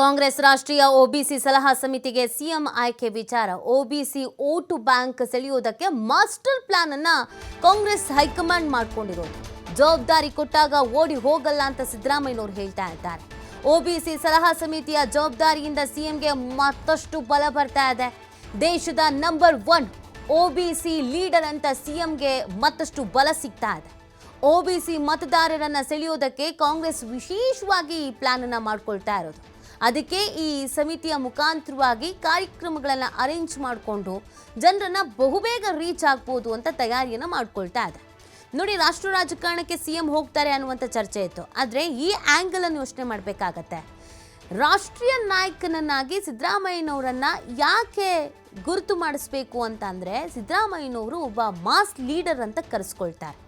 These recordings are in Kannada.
ಕಾಂಗ್ರೆಸ್ ರಾಷ್ಟ್ರೀಯ ಒಬಿಸಿ ಸಲಹಾ ಸಮಿತಿಗೆ ಸಿಎಂ ಆಯ್ಕೆ ವಿಚಾರ. ಒಬಿಸಿ ಓಟು ಬ್ಯಾಂಕ್ ಸೆಳೆಯುವುದಕ್ಕೆ ಮಾಸ್ಟರ್ ಪ್ಲಾನ್ ಅನ್ನ ಕಾಂಗ್ರೆಸ್ ಹೈಕಮಾಂಡ್ ಮಾಡಿಕೊಂಡಿರೋದು. ಜವಾಬ್ದಾರಿ ಕೊಟ್ಟಾಗ ಓಡಿ ಹೋಗಲ್ಲ ಅಂತ ಸಿದ್ದರಾಮಯ್ಯನವರು ಹೇಳ್ತಾ ಇದ್ದಾರೆ. ಒಬಿಸಿ ಸಲಹಾ ಸಮಿತಿಯ ಜವಾಬ್ದಾರಿಯಿಂದ ಸಿಎಂಗೆ ಮತ್ತಷ್ಟು ಬಲ ಬರ್ತಾ ಇದೆ. ದೇಶದ ನಂಬರ್ ಒನ್ ಒಬಿಸಿ ಲೀಡರ್ ಅಂತ ಸಿಎಂಗೆ ಮತ್ತಷ್ಟು ಬಲ ಸಿಗ್ತಾ ಇದೆ. ಒಬಿಸಿ ಮತದಾರರನ್ನ ಸೆಳೆಯೋದಕ್ಕೆ ಕಾಂಗ್ರೆಸ್ ವಿಶೇಷವಾಗಿ ಈ ಪ್ಲಾನ್ ಅನ್ನ ಮಾಡ್ಕೊಳ್ತಾ ಇರೋದು. ಅದಕ್ಕೆ ಈ ಸಮಿತಿಯ ಮುಖಾಂತರವಾಗಿ ಕಾರ್ಯಕ್ರಮಗಳನ್ನು ಅರೇಂಜ್ ಮಾಡಿಕೊಂಡು ಜನರನ್ನು ಬಹುಬೇಗ ರೀಚ್ ಆಗ್ಬೋದು ಅಂತ ತಯಾರಿಯನ್ನು ಮಾಡ್ಕೊಳ್ತಾ ಇದೆ ನೋಡಿ, ರಾಷ್ಟ್ರ ರಾಜಕಾರಣಕ್ಕೆ ಸಿ ಎಂ ಹೋಗ್ತಾರೆ ಅನ್ನುವಂಥ ಚರ್ಚೆ ಇತ್ತು. ಆದರೆ ಈ ಆ್ಯಂಗಲನ್ನು ಯೋಚನೆ ಮಾಡಬೇಕಾಗತ್ತೆ. ರಾಷ್ಟ್ರೀಯ ನಾಯಕನನ್ನಾಗಿ ಸಿದ್ದರಾಮಯ್ಯನವರನ್ನು ಯಾಕೆ ಗುರುತು ಮಾಡಿಸ್ಬೇಕು ಅಂತ ಅಂದರೆ ಸಿದ್ದರಾಮಯ್ಯನವರು ಒಬ್ಬ ಮಾಸ್ ಲೀಡರ್ ಅಂತ ಕರೆಸ್ಕೊಳ್ತಾರೆ.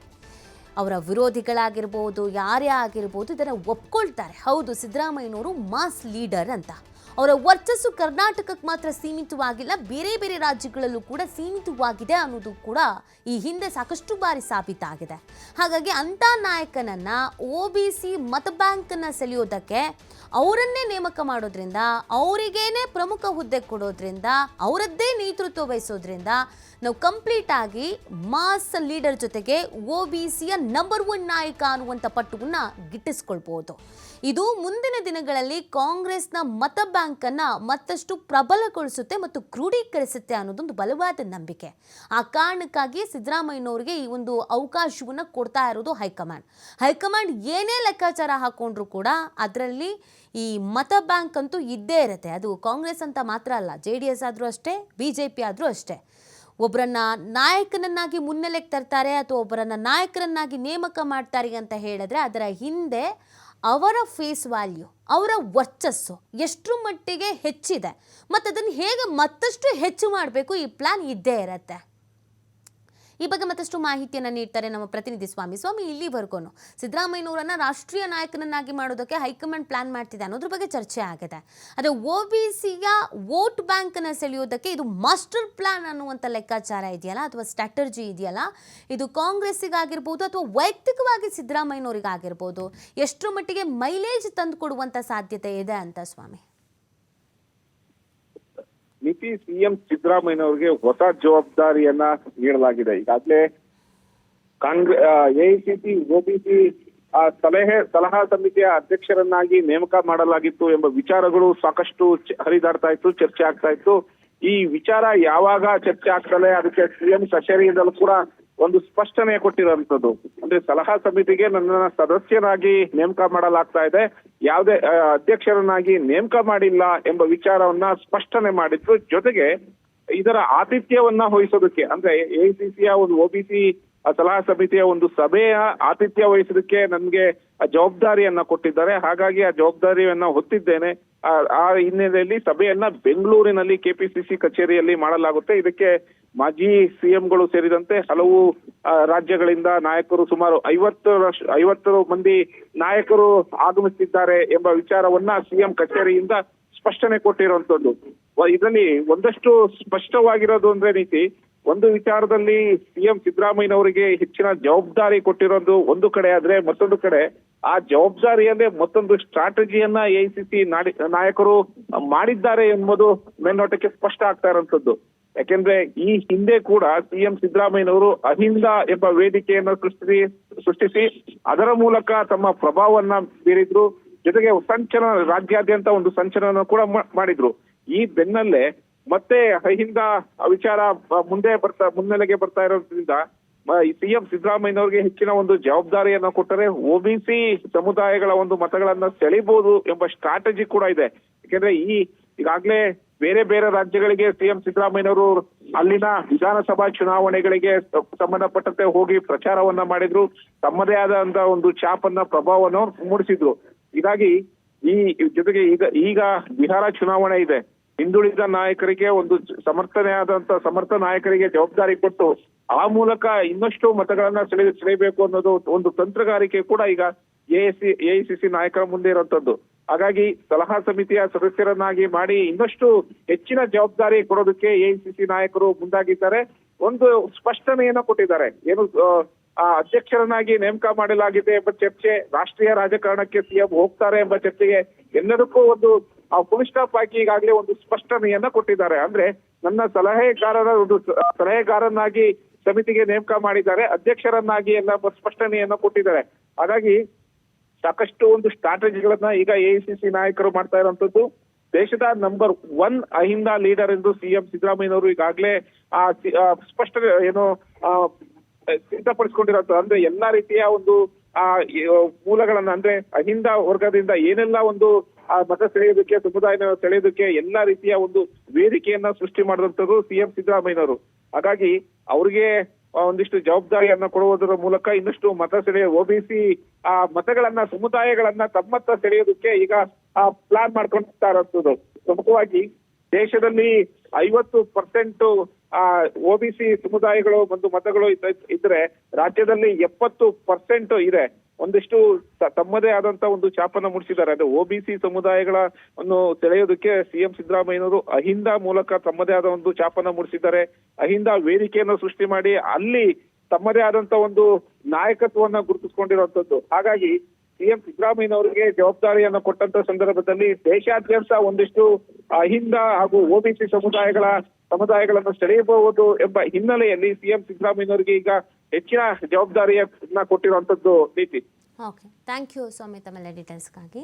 ಅವರ ವಿರೋಧಿಗಳಾಗಿರ್ಬೋದು ಯಾರೇ ಆಗಿರ್ಬೋದು ಇದನ್ನು ಒಪ್ಕೊಳ್ತಾರೆ. ಹೌದು ಸಿದ್ದರಾಮಯ್ಯನವರು ಮಾಸ್ ಲೀಡರ್ ಅಂತ. ಅವರ ವರ್ಚಸ್ಸು ಕರ್ನಾಟಕಕ್ಕೆ ಮಾತ್ರ ಸೀಮಿತವಾಗಿಲ್ಲ, ಬೇರೆ ಬೇರೆ ರಾಜ್ಯಗಳಲ್ಲೂ ಕೂಡ ಸೀಮಿತವಾಗಿದೆ ಅನ್ನೋದು ಕೂಡ ಈ ಹಿಂದೆ ಸಾಕಷ್ಟು ಬಾರಿ ಸಾಬೀತಾಗಿದೆ. ಹಾಗಾಗಿ ಅಂಥ ನಾಯಕನನ್ನ ಒ ಬಿ ಸಿ ಮತ ಬ್ಯಾಂಕನ್ನು ಸೆಳೆಯೋದಕ್ಕೆ ಅವರನ್ನೇ ನೇಮಕ ಮಾಡೋದ್ರಿಂದ, ಅವರಿಗೇನೆ ಪ್ರಮುಖ ಹುದ್ದೆ ಕೊಡೋದ್ರಿಂದ, ಅವರದ್ದೇ ನೇತೃತ್ವ ವಹಿಸೋದ್ರಿಂದ ನಾವು ಕಂಪ್ಲೀಟ್ ಆಗಿ ಮಾಸ್ ಲೀಡರ್ ಜೊತೆಗೆ ಒ ಬಿ ಸಿಯ ನಂಬರ್ ಒನ್ ನಾಯಕ ಅನ್ನುವಂಥ ಪಟ್ಟುವನ್ನ ಗಿಟ್ಟಿಸ್ಕೊಳ್ಬೋದು. ಇದು ಮುಂದಿನ ದಿನಗಳಲ್ಲಿ ಕಾಂಗ್ರೆಸ್ನ ಮತ ಬ್ಯಾಂಕನ್ನು ಮತ್ತಷ್ಟು ಪ್ರಬಲಗೊಳಿಸುತ್ತೆ ಮತ್ತು ಕ್ರೋಢೀಕರಿಸುತ್ತೆ ಅನ್ನೋದೊಂದು ಬಲವಾದ ನಂಬಿಕೆ. ಆ ಕಾರಣಕ್ಕಾಗಿ ಸಿದ್ದರಾಮಯ್ಯನವರಿಗೆ ಈ ಒಂದು ಅವಕಾಶವನ್ನು ಕೊಡ್ತಾ ಇರೋದು ಹೈಕಮಾಂಡ್. ಹೈಕಮಾಂಡ್ ಏನೇ ಲೆಕ್ಕಾಚಾರ ಹಾಕೊಂಡ್ರು ಕೂಡ ಅದರಲ್ಲಿ ಈ ಮತ ಬ್ಯಾಂಕ್ ಅಂತೂ ಇದ್ದೇ ಇರುತ್ತೆ. ಅದು ಕಾಂಗ್ರೆಸ್ ಅಂತ ಮಾತ್ರ ಅಲ್ಲ, ಜೆ ಡಿ ಎಸ್ ಆದರೂ ಅಷ್ಟೇ, ಬಿ ಜೆ ಪಿ ಆದರೂ ಅಷ್ಟೇ. ಒಬ್ಬರನ್ನ ನಾಯಕನನ್ನಾಗಿ ಮುನ್ನೆಲೆಗೆ ತರ್ತಾರೆ ಅಥವಾ ಒಬ್ಬರನ್ನ ನಾಯಕರನ್ನಾಗಿ ನೇಮಕ ಮಾಡ್ತಾರೆ ಅಂತ ಹೇಳಿದ್ರೆ ಅದರ ಹಿಂದೆ ಅವರ ಫೇಸ್ ವ್ಯಾಲ್ಯೂ ಅವರ ವರ್ಚಸ್ಸು ಎಷ್ಟರ ಮಟ್ಟಿಗೆ ಹೆಚ್ಚಿದೆ. ಮತ್ತು ಅದನ್ನು ಹೇಗೆ ಮತ್ತಷ್ಟು ಹೆಚ್ಚು ಮಾಡಬೇಕು ಈ ಪ್ಲ್ಯಾನ್ ಇದ್ದೇ ಇರತ್ತೆ. ಈ ಬಗ್ಗೆ ಮತ್ತಷ್ಟು ಮಾಹಿತಿಯನ್ನು ನೀಡ್ತಾರೆ ನಮ್ಮ ಪ್ರತಿನಿಧಿ ಸ್ವಾಮಿ. ಸ್ವಾಮಿ ಇಲ್ಲಿವರೆಗೂ ಸಿದ್ದರಾಮಯ್ಯನವರನ್ನ ರಾಷ್ಟ್ರೀಯ ನಾಯಕನನ್ನಾಗಿ ಮಾಡೋದಕ್ಕೆ ಹೈಕಮಾಂಡ್ ಪ್ಲಾನ್ ಮಾಡ್ತಿದೆ ಅನ್ನೋದ್ರ ಬಗ್ಗೆ ಚರ್ಚೆ ಆಗಿದೆ. ಆದರೆ ಒ ಬಿ ಸಿಯ ವೋಟ್ ಬ್ಯಾಂಕನ್ನು ಸೆಳೆಯೋದಕ್ಕೆ ಇದು ಮಾಸ್ಟರ್ ಪ್ಲಾನ್ ಅನ್ನುವಂಥ ಲೆಕ್ಕಾಚಾರ ಇದೆಯಲ್ಲ? ಅಥವಾ ಸ್ಟ್ರಾಟರ್ಜಿ ಇದೆಯಲ್ಲ? ಇದು ಕಾಂಗ್ರೆಸ್ಸಿಗಾಗಿರ್ಬೋದು ಅಥವಾ ವೈಯಕ್ತಿಕವಾಗಿ ಸಿದ್ದರಾಮಯ್ಯನವರಿಗಾಗಿರ್ಬೋದು? ಎಷ್ಟರ ಮಟ್ಟಿಗೆ ಮೈಲೇಜ್ ತಂದು ಕೊಡುವಂಥ ಸಾಧ್ಯತೆ ಇದೆ ಅಂತ ಸ್ವಾಮಿ? ಮಿತಿ ಸಿಎಂ ಸಿದ್ದರಾಮಯ್ಯನವರಿಗೆ ಹೊಸ ಜವಾಬ್ದಾರಿಯನ್ನ ನೀಡಲಾಗಿದೆ. ಈಗಾಗಲೇ ಕಾಂಗ್ರೆಸ್ ಎಐಸಿಸಿ ಒಬಿಸಿ ಸಲಹೆ, ಸಲಹಾ ಸಮಿತಿಯ ಅಧ್ಯಕ್ಷರನ್ನಾಗಿ ನೇಮಕ ಮಾಡಲಾಗಿತ್ತು ಎಂಬ ವಿಚಾರಗಳು ಸಾಕಷ್ಟು ಹರಿದಾಡ್ತಾ ಇತ್ತು, ಚರ್ಚೆ ಆಗ್ತಾ ಇತ್ತು. ಈ ವಿಚಾರ ಯಾವಾಗ ಚರ್ಚೆ ಆಗ್ತದೆ? ಅದಕ್ಕೆ ಸಿಎಂ ಕಚೇರಿಯಿಂದಲೂ ಕೂಡ ಒಂದು ಸ್ಪಷ್ಟನೆ ಕೊಟ್ಟಿರುವಂತದ್ದು ಅಂದ್ರೆ ಸಲಹಾ ಸಮಿತಿಗೆ ನನ್ನ ಸದಸ್ಯನಾಗಿ ನೇಮಕ ಮಾಡಲಾಗ್ತಾ ಇದೆ. ಯಾವುದೇ ಅಧ್ಯಕ್ಷರನ್ನಾಗಿ ನೇಮಕ ಮಾಡಿಲ್ಲ ಎಂಬ ವಿಚಾರವನ್ನ ಸ್ಪಷ್ಟನೆ ಮಾಡಿದ್ರು. ಜೊತೆಗೆ ಇದರ ಆತಿಥ್ಯವನ್ನ ವಹಿಸೋದಕ್ಕೆ, ಅಂದ್ರೆ ಎಐಸಿಸಿಯ ಒಂದು ಒಬಿಸಿ ಸಲಹಾ ಸಮಿತಿಯ ಒಂದು ಸಭೆಯ ಆತಿಥ್ಯ ವಹಿಸೋದಕ್ಕೆ ನನ್ಗೆ ಜವಾಬ್ದಾರಿಯನ್ನ ಕೊಟ್ಟಿದ್ದಾರೆ. ಹಾಗಾಗಿ ಆ ಜವಾಬ್ದಾರಿಯನ್ನ ಹೊತ್ತಿದ್ದೇನೆ. ಆ ಹಿನ್ನೆಲೆಯಲ್ಲಿ ಸಭೆಯನ್ನ ಬೆಂಗಳೂರಿನಲ್ಲಿ ಕೆಪಿಸಿಸಿ ಕಚೇರಿಯಲ್ಲಿ ಮಾಡಲಾಗುತ್ತೆ. ಇದಕ್ಕೆ ಮಾಜಿ ಸಿಎಂಗಳು ಸೇರಿದಂತೆ ಹಲವು ರಾಜ್ಯಗಳಿಂದ ನಾಯಕರು ಸುಮಾರು ಐವತ್ತು ಐವತ್ತು ಮಂದಿ ನಾಯಕರು ಆಗಮಿಸಿದ್ದಾರೆ ಎಂಬ ವಿಚಾರವನ್ನ ಸಿಎಂ ಕಚೇರಿಯಿಂದ ಸ್ಪಷ್ಟನೆ ಕೊಟ್ಟಿರುವಂತದ್ದು. ಇದರಲ್ಲಿ ಒಂದಷ್ಟು ಸ್ಪಷ್ಟವಾಗಿರೋದು ಅಂದ್ರೆ ನೀತಿ ಒಂದು ವಿಚಾರದಲ್ಲಿ ಸಿಎಂ ಸಿದ್ದರಾಮಯ್ಯನವರಿಗೆ ಹೆಚ್ಚಿನ ಜವಾಬ್ದಾರಿ ಕೊಟ್ಟಿರೋದು ಒಂದು ಕಡೆ ಆದ್ರೆ ಮತ್ತೊಂದು ಕಡೆ ಆ ಜವಾಬ್ದಾರಿಯಲ್ಲೇ ಮತ್ತೊಂದು ಸ್ಟ್ರಾಟಜಿಯನ್ನ ಎಐಸಿಸಿ ನಾಯಕರು ಮಾಡಿದ್ದಾರೆ ಎಂಬುದು ಮೇಲ್ನೋಟಕ್ಕೆ ಸ್ಪಷ್ಟ ಆಗ್ತಾ ಇರುವಂತದ್ದು ಯಾಕೆಂದ್ರೆ ಈ ಹಿಂದೆ ಕೂಡ ಸಿಎಂ ಸಿದ್ದರಾಮಯ್ಯನವರು ಅಹಿಂದ ಎಂಬ ವೇದಿಕೆಯನ್ನು ಸೃಷ್ಟಿಸಿ ಸೃಷ್ಟಿಸಿ ಅದರ ಮೂಲಕ ತಮ್ಮ ಪ್ರಭಾವವನ್ನ ಬೀರಿದ್ರು. ಜೊತೆಗೆ ಸಂಚಲನ, ರಾಜ್ಯಾದ್ಯಂತ ಒಂದು ಸಂಚಲನ ಕೂಡ ಮಾಡಿದ್ರು. ಈ ಬೆನ್ನಲ್ಲೇ ಮತ್ತೆ ಅಹಿಂದ ವಿಚಾರ ಮುಂದೆ ಬರ್ತಾ, ಮುನ್ನೆಲೆಗೆ ಬರ್ತಾ ಇರೋದ್ರಿಂದ ಸಿಎಂ ಸಿದ್ದರಾಮಯ್ಯನವರಿಗೆ ಹೆಚ್ಚಿನ ಒಂದು ಜವಾಬ್ದಾರಿಯನ್ನ ಕೊಟ್ಟರೆ ಒಬಿಸಿ ಸಮುದಾಯಗಳ ಒಂದು ಮತಗಳನ್ನ ಸೆಳಿಬಹುದು ಎಂಬ ಸ್ಟ್ರಾಟಜಿ ಕೂಡ ಇದೆ. ಯಾಕೆಂದ್ರೆ ಈ ಈಗಾಗಲೇ ಬೇರೆ ಬೇರೆ ರಾಜ್ಯಗಳಿಗೆ ಸಿಎಂ ಸಿದ್ದರಾಮಯ್ಯನವರು ಅಲ್ಲಿನ ವಿಧಾನಸಭಾ ಚುನಾವಣೆಗಳಿಗೆ ಸಂಬಂಧಪಟ್ಟಂತೆ ಹೋಗಿ ಪ್ರಚಾರವನ್ನ ಮಾಡಿದ್ರು. ತಮ್ಮದೇ ಆದಂತ ಒಂದು ಛಾಪನ್ನ ಪ್ರಭಾವವನ್ನು ಮೂಡಿಸಿದ್ರು. ಹೀಗಾಗಿ ಈ ಜೊತೆಗೆ ಈಗ ಈಗ ಬಿಹಾರ ಚುನಾವಣೆ ಇದೆ. ಹಿಂದುಳಿದ ನಾಯಕರಿಗೆ ಒಂದು ಸಮರ್ಥನೆ ಆದಂತ, ಸಮರ್ಥ ನಾಯಕರಿಗೆ ಜವಾಬ್ದಾರಿ ಕೊಟ್ಟು ಆ ಮೂಲಕ ಇನ್ನಷ್ಟು ಮತಗಳನ್ನ ಸೆಳೆ ಸೆಳೆಯಬೇಕು ಅನ್ನೋದು ಒಂದು ತಂತ್ರಗಾರಿಕೆ ಕೂಡ ಈಗ ಎಎಸಿ ಎಐಸಿಸಿ ನಾಯಕರ ಮುಂದೆ ಇರುವಂತದ್ದು. ಹಾಗಾಗಿ ಸಲಹಾ ಸಮಿತಿಯ ಸದಸ್ಯರನ್ನಾಗಿ ಮಾಡಿ ಇನ್ನಷ್ಟು ಹೆಚ್ಚಿನ ಜವಾಬ್ದಾರಿ ಕೊಡೋದಕ್ಕೆ ಎಐಸಿಸಿ ನಾಯಕರು ಮುಂದಾಗಿದ್ದಾರೆ. ಒಂದು ಸ್ಪಷ್ಟನೆಯನ್ನ ಕೊಟ್ಟಿದ್ದಾರೆ. ಏನು ಆ, ಅಧ್ಯಕ್ಷರನ್ನಾಗಿ ನೇಮಕ ಮಾಡಲಾಗಿದೆ ಎಂಬ ಚರ್ಚೆ ರಾಷ್ಟ್ರೀಯ ರಾಜಕಾರಣಕ್ಕೆ ಸಿಎಂ ಹೋಗ್ತಾರೆ ಎಂಬ ಚರ್ಚೆಗೆ ಎಲ್ಲದಕ್ಕೂ ಒಂದು ಆ ಸ್ಟಾಪ್ ಹಾಕಿ ಈಗಾಗಲೇ ಒಂದು ಸ್ಪಷ್ಟನೆಯನ್ನ ಕೊಟ್ಟಿದ್ದಾರೆ. ಅಂದ್ರೆ ನನ್ನ ಸಲಹೆಗಾರರ ಒಂದು ಸಲಹೆಗಾರನಾಗಿ ಸಮಿತಿಗೆ ನೇಮಕ ಮಾಡಿದ್ದಾರೆ. ಅಧ್ಯಕ್ಷರನ್ನಾಗಿ ಎಲ್ಲ ಸ್ಪಷ್ಟನೆಯನ್ನ ಕೊಟ್ಟಿದ್ದಾರೆ. ಹಾಗಾಗಿ ಸಾಕಷ್ಟು ಒಂದು ಸ್ಟ್ರಾಟಜಿಗಳನ್ನ ಈಗ ಎಐಸಿಸಿ ನಾಯಕರು ಮಾಡ್ತಾ ಇರುವಂತದ್ದು ದೇಶದ ನಂಬರ್ ಒನ್ ಅಹಿಂದ ಲೀಡರ್ ಎಂದು ಸಿಎಂ ಸಿದ್ದರಾಮಯ್ಯನವರು ಈಗಾಗಲೇ ಆ ಸ್ಪಷ್ಟ ಏನು ಸಿದ್ಧಪಡಿಸಿಕೊಂಡಿರೋ ಅಂದ್ರೆ ಎಲ್ಲಾ ರೀತಿಯ ಒಂದು, ಆ ಮೂಲಗಳನ್ನ, ಅಂದ್ರೆ ಅಹಿಂದ ವರ್ಗದಿಂದ ಏನೆಲ್ಲ ಒಂದು, ಆ, ಮತ ಸೆಳೆಯೋದಕ್ಕೆ, ಸಮುದಾಯನ ಸೆಳೆಯೋದಕ್ಕೆ ಎಲ್ಲಾ ರೀತಿಯ ಒಂದು ವೇದಿಕೆಯನ್ನ ಸೃಷ್ಟಿ ಮಾಡಿದಂಥದ್ದು ಸಿಎಂ ಸಿದ್ದರಾಮಯ್ಯನವರು. ಹಾಗಾಗಿ ಅವ್ರಿಗೆ ಒಂದಿಷ್ಟು ಜವಾಬ್ದಾರಿಯನ್ನ ಕೊಡುವುದರ ಮೂಲಕ ಇನ್ನಷ್ಟು ಮತ ಸೆಳೆಯ ಒಬಿಸಿ ಆ, ಮತಗಳನ್ನ, ಸಮುದಾಯಗಳನ್ನ ತಮ್ಮತ್ತ ಸೆಳೆಯೋದಕ್ಕೆ ಈಗ, ಆ ಪ್ಲಾನ್ ಮಾಡ್ಕೊಂಡ್ತಾ ಪ್ರಮುಖವಾಗಿ ದೇಶದಲ್ಲಿ ಐವತ್ತು ಪರ್ಸೆಂಟ್ ಆ ಓಬಿಸಿ ಸಮುದಾಯಗಳು ಒಂದು ಮತಗಳು ಇದ್ರೆ ರಾಜ್ಯದಲ್ಲಿ ಎಪ್ಪತ್ತು ಪರ್ಸೆಂಟ್ ಇದೆ. ಒಂದಿಷ್ಟು ತಮ್ಮದೇ ಆದಂತ ಒಂದು ಚಾಪನ ಮೂಡಿಸಿದ್ದಾರೆ. ಅದು ಒಬಿಸಿ ಸಮುದಾಯಗಳ ಒಂದು ಸೆಳೆಯೋದಕ್ಕೆ ಸಿಎಂ ಸಿದ್ದರಾಮಯ್ಯನವರು ಅಹಿಂದ ಮೂಲಕ ತಮ್ಮದೇ ಆದ ಒಂದು ಚಾಪನ ಮೂಡಿಸಿದ್ದಾರೆ. ಅಹಿಂದ ವೇದಿಕೆಯನ್ನು ಸೃಷ್ಟಿ ಮಾಡಿ ಅಲ್ಲಿ ತಮ್ಮದೇ ಆದಂತ ಒಂದು ನಾಯಕತ್ವವನ್ನ ಗುರುತಿಸಿಕೊಂಡಿರುವಂತದ್ದು. ಹಾಗಾಗಿ ಸಿಎಂ ಸಿದ್ದರಾಮಯ್ಯನವರಿಗೆ ಜವಾಬ್ದಾರಿಯನ್ನು ಕೊಟ್ಟಂತ ಸಂದರ್ಭದಲ್ಲಿ ದೇಶಾದ್ಯಂತ ಒಂದಿಷ್ಟು ಅಹಿಂದ ಹಾಗೂ ಒಬಿಸಿ ಸಮುದಾಯಗಳ ಸಮುದಾಯಗಳನ್ನು ಸೆಳೆಯಬಹುದು ಎಂಬ ಹಿನ್ನೆಲೆಯಲ್ಲಿ ಸಿಎಂ ಸಿದ್ದರಾಮಯ್ಯನವರಿಗೆ ಈಗ ಹೆಚ್ಚಿನ ಜವಾಬ್ದಾರಿಯನ್ನ ಕೊಟ್ಟಿರುವಂತದ್ದು ನೀತಿ. Okay thank you ಡೀಟೇಲ್ಸ್ಗಾಗಿ